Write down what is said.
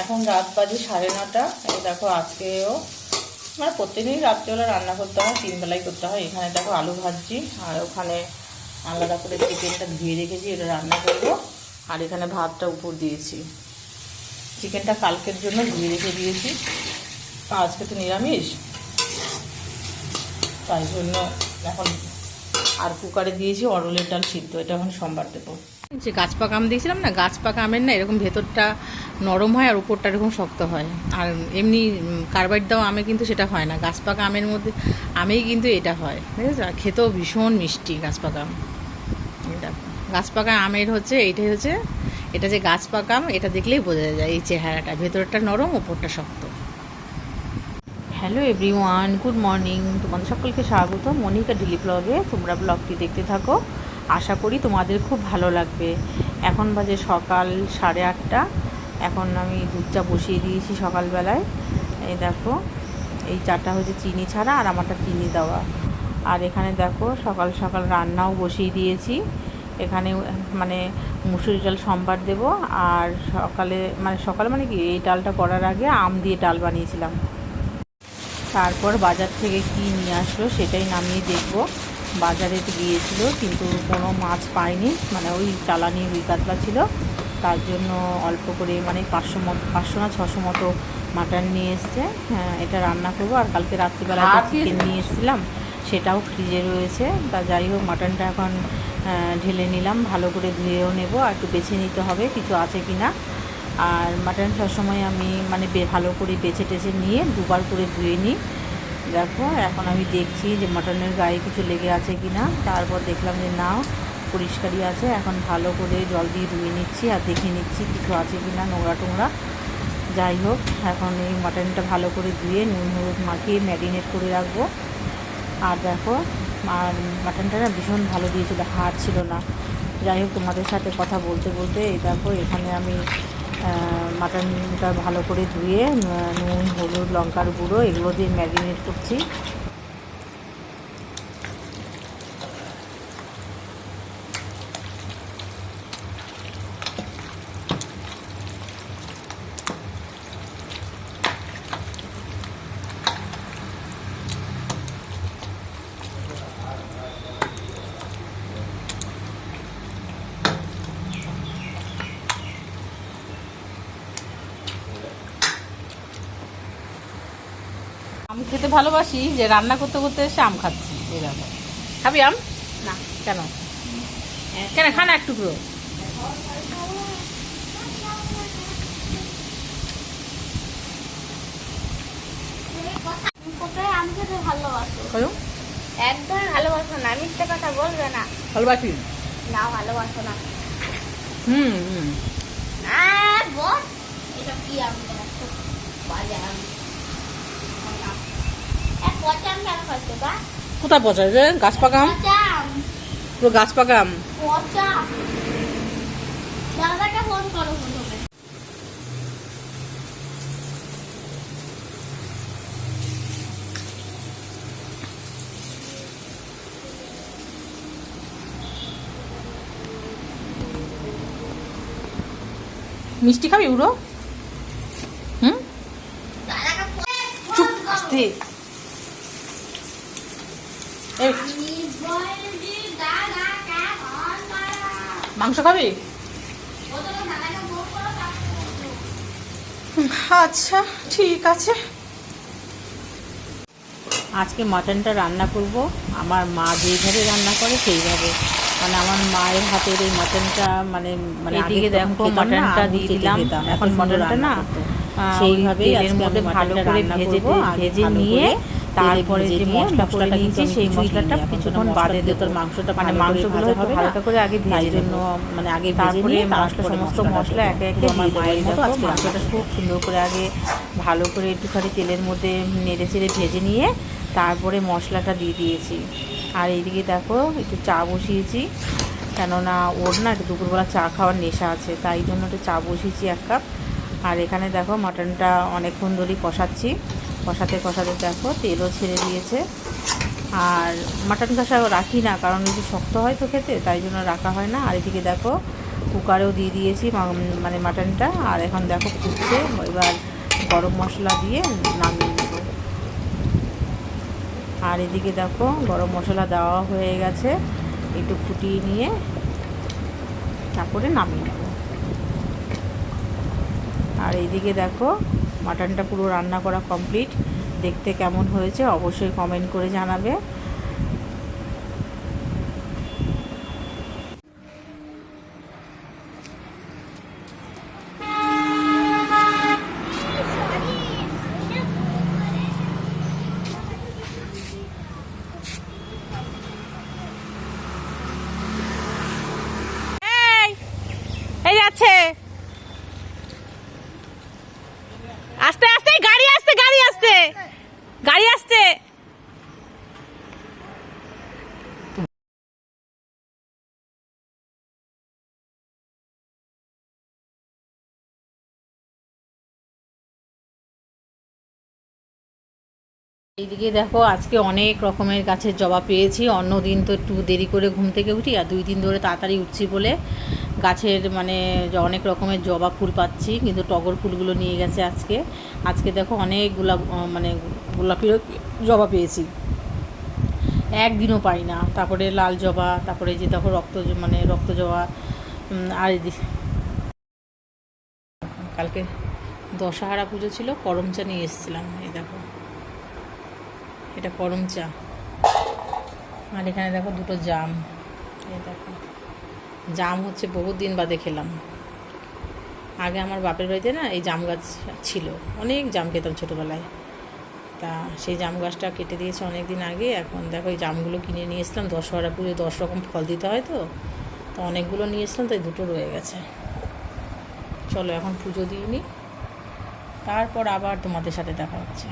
এখন রাত বাজে সাড়ে নটা। এই দেখো আজকেও মানে প্রত্যেকদিনই রাত্রেবেলা রান্না করতে হয় তিন বেলায় করতে হয়। এখানে দেখো আলু ভাজছি, আর ওখানে আলাদা করে চিকেনটা ধুয়ে রেখেছি, এটা রান্না করব। আর এখানে ভাতটা উপর দিয়েছি। চিকেনটা কালকের জন্য ধুয়ে রেখে দিয়েছি। আজকে তো নিরামিষ। তাই জন্য এখন আর কুকারে দিয়েছি অরলের ডাল সিদ্ধ, এটা এখন সোমবার দেবো। যে গাছ পাকা আম দিয়েছিলাম না, গাছ পাকা আমের না এরকম ভেতরটা নরম হয় আর উপরটা এরকম শক্ত হয়। আর এমনি কার্বাইড দেওয়া আমে কিন্তু সেটা হয় না, গাছ পাকা আমের মধ্যে আমেই কিন্তু এটা হয় ঠিক আছে খেতেও ভীষণ মিষ্টি গাছ পাকা আম। দেখো, গাছ পাকা আমের হচ্ছে, এইটাই হচ্ছে, এটা যে গাছ পাকা আম, এটা দেখলেই বোঝা যায়, এই চেহারাটা, ভেতরটা নরম, উপরটা শক্ত। Hello everyone, good morning. তোমাদের সকলকে স্বাগত। মনিকা ডিলি ব্লগে। তোমরা ব্লগটি দেখতে থাকো। আশা করি তোমাদের খুব ভালো লাগবে। এখন বাজে সকাল সাড়ে আটটা। এখন আমি দুধ চা বসিয়ে দিয়েছি সকালবেলায়। এই দেখো, এই চাটা হচ্ছে চিনি ছাড়া আর আমারটা চিনি দেওয়া। আর এখানে দেখো, সকাল সকাল রান্নাও বসিয়ে দিয়েছি। এখানে মানে মুসুরি ডাল, সম্বার দেবো। আর সকালে মানে সকালে মানে কি? এই ডালটা করার আগে আম দিয়ে ডাল বানিয়েছিলাম। তারপর বাজার থেকে কি নিয়ে আসলো সেটাই নামিয়ে দেখব। বাজারে তো গিয়েছিল কিন্তু কোনো মাছ পাইনি মানে ওই চালানি রুই কাতলা ছিল। তার জন্য অল্প করে মানে পাঁচশো মতো পাঁচশো না ছশো মতো মাটন নিয়ে এসছে। হ্যাঁ এটা রান্না করব। আর কালকে রাত্রিবেলা চিকেন নিয়ে এসেছিলাম সেটাও ফ্রিজে রয়েছে। তা যাই হোক মাটনটা এখন ঢেলে নিলাম ভালো করে ধুয়েও নেব। আর একটু বেছে নিতে হবে কিছু আছে কি না আর মাটন সবসময় আমি মানে ভালো করে বেছে টেছে নিয়ে দুবার করে ধুয়ে নিই। দেখো এখন আমি দেখছি যে মাটনের গায়ে কিছু লেগে আছে কি না তারপর দেখলাম যে না পরিষ্কারই আছে। এখন ভালো করে জল দিয়ে ধুয়ে নিচ্ছি আর দেখে নিচ্ছি কিছু আছে কি না নোংরা টোংরা। যাই হোক, এখন এই মাটনটা ভালো করে ধুয়ে নুন, হলুদ মাখিয়ে ম্যারিনেট করে রাখব। আর দেখো, আর মাটনটা না ভীষণ ভালো দিয়েছিল, হাড় ছিল না। যাই হোক, তোমাদের সাথে কথা বলতে বলতে এই দেখো, এখানে আমি মাটনটা ভালো করে ধুয়ে নুন হলুদ লঙ্কার গুঁড়ো এগুলো দিয়ে ম্যারিনেট করছি। খেতে ভালোবাসি যে রান্না করতে করতে এসে আম খাচ্ছি। খাবি আম? না। কেন? কেন খা না এক টুকরো। একদম ভালোবাসো? না মিথ্যে কথা বলবে না। ভালোবাসি? না ভালোবাসো না। হুম হুম। আর বল এটা কি আম? বাজে আম। পচা কোথায় পচায় যে গাছ পাকা আম পচা আম পুরো গাছ পচা মিষ্টি খাবি উড়ো? হুম? চুপ আস্তে এই আমি বলছি দাদাকে ফোন করো মাংস খাবি? আচ্ছা ঠিক আছে। আজকে মাটনটা রান্না করব। আমার মা যেইভাবে রান্না করে সেইভাবে। মানে আমার মায়ের হাতের এই মাটনটা মানে মানে এদিকে দেখো মাটনটা দিয়ে দিলাম। এখন মাটনটা না সেইভাবে এর মধ্যে ভালো করে ভেজে ভেজে নিয়ে তারপরে যে মশলা করে নিয়েছি সেই মশলাটা কিছুক্ষণ বাদে দিয়ে তোর মাংসটা মানে মাংসগুলো হবে হালকা করে আগে ভেজে জন্য মানে আগে তারপরে মশলা সমস্ত মশলা একে একে আমার মায়ের মতো আজকে মাংসটা খুব সুন্দর করে আগে ভালো করে একটুখানি তেলের মধ্যে নেড়ে চেড়ে ভেজে নিয়ে তারপরে মশলাটা দিয়ে দিয়েছি। আর এইদিকে দেখো একটু চা বসিয়েছি কেননা ওর না একটু দুপুরবেলা চা খাওয়ার নেশা আছে তাই জন্য একটু চা বসিয়েছি এক কাপ। আর এখানে দেখো মাটনটা অনেকক্ষণ ধরেই কষাচ্ছি। কষাতে কষাতে দেখো তেলও ছেড়ে দিয়েছে। আর মাটন কষা রাখি না, কারণ একটু শক্ত হয় তো খেতে, তাই জন্য রাখা হয় না। আর এদিকে দেখো কুকারেও দিয়ে দিয়েছি মানে মাটনটা। আর এখন দেখো ফুটছে, এবার গরম মশলা দিয়ে নামিয়ে নেব। আর এদিকে দেখো গরম মশলা দেওয়া হয়ে গেছে, একটু ফুটিয়ে নিয়ে তারপরে নামিয়ে নেব। আর এইদিকে দেখো, মাটনটা পুরো রান্না করা কমপ্লিট দেখতে কেমন হয়েছে অবশ্যই কমেন্ট করে জানাবে এই এই যাচ্ছে আস্তে আস্তে গাড়ি আসছে গাড়ি আসছে গাড়ি আসছে এইদিকে দেখো, আজকে অনেক রকমের গাছের জবা পেয়েছি। অন্য দিন তো একটু দেরি করে ঘুম থেকে উঠি, আর দুই দিন ধরে তাড়াতাড়ি উঠছি বলে গাছের মানে অনেক রকমের জবা ফুল পাচ্ছি, কিন্তু টগর ফুলগুলো নিয়ে গেছে আজকে। আজকে দেখো অনেক গোলাপ মানে গোলাপির জবা পেয়েছি। একদিনও পাই না। তারপরে লাল জবা, তারপরে যে দেখো রক্ত মানে রক্ত জবা আর কালকে দশহারা পুজো ছিল করম চা নিয়ে এসেছিলাম, এই দেখো। এটা করম চা। আর এখানে দেখো দুটো জাম। দেখো। জাম হচ্ছে বহুত দিন বাদে খেলাম। আগে আমার বাপের বাড়িতে না এই জাম গাছ ছিল। অনেক জাম খেতাম ছোটোবেলায়। তা সেই জাম গাছটা কেটে দিয়েছে অনেক দিন আগে। এখন দেখো এই জামগুলো কিনে নিয়ে এসলাম। দশহরা পুজো দশ রকম ফল দিতে হয় তো। তো অনেকগুলো নিয়ে এসলাম, তাই দুটো রয়ে গেছে। চলো এখন পুজো দিয়ে নিই তারপর আবার তোমাদের সাথে দেখা হচ্ছে।